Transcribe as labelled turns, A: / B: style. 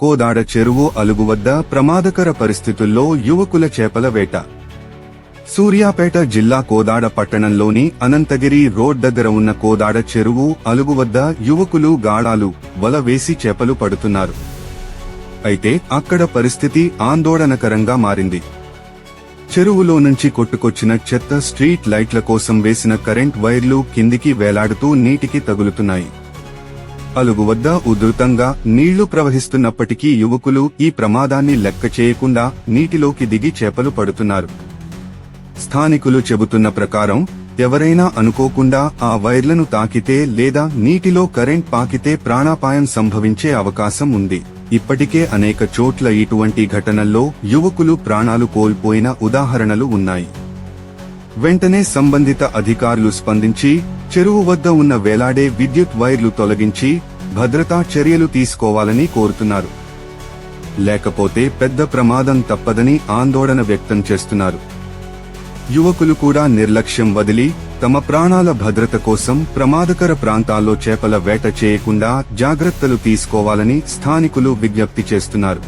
A: కోదాడ చెరువు అలుగు వద్ద ప్రమాదకర పరిస్థితుల్లో యువకుల చేపల వేట. సూర్యాపేట జిల్లా కోదాడ పట్టణంలోని అనంతగిరి రోడ్ దగ్గర ఉన్న కోదాడ చెరువు అలుగు వద్ద యువకులు గాళాలు వల వేసి చేపలు పడుతున్నారు. అయితే అక్కడ పరిస్థితి ఆందోళనకరంగా మారింది. చెరువులో నుంచి కొట్టుకొచ్చిన చెత్త స్ట్రీట్ లైట్ల కోసం వేసిన కరెంట్ వైర్లు కిందికి వేలాడుతూ నీటికి తగులుతున్నాయి. అలుగు వద్ద ఉధృతంగా నీళ్ళు ప్రవహిస్తున్నప్పటికీ యువకులు ఈ ప్రమాదాన్ని లెక్క చేయకుండా నీటిలోకి దిగి చేపలు పడుతున్నారు. స్థానికులు చెబుతున్న ప్రకారం ఎవరైనా అనుకోకుండా ఆ వైర్లను తాకితే లేదా నీటిలో కరెంట్ పాకితే ప్రాణాపాయం సంభవించే అవకాశం ఉంది. ఇప్పటికే అనేక చోట్ల ఇటువంటి ఘటనల్లో యువకులు ప్రాణాలు కోల్పోయిన ఉదాహరణలు ఉన్నాయి. వెంటనే సంబంధిత అధికారులు స్పందించి చెరువు వద్ద ఉన్న వేలాడే విద్యుత్ వైర్లు తొలగించి భద్రతా చర్యలు తీసుకోవాలని కోరుతున్నారు. లేకపోతే పెద్ద ప్రమాదం తప్పదని ఆందోళన వ్యక్తం చేస్తున్నారు. యువకులు కూడా నిర్లక్ష్యం వదిలి తమ ప్రాణాల భద్రత కోసం ప్రమాదకర ప్రాంతాల్లో చేపల వేట చేయకుండా జాగ్రత్తలు తీసుకోవాలని స్థానికులు విజ్ఞప్తి చేస్తున్నారు.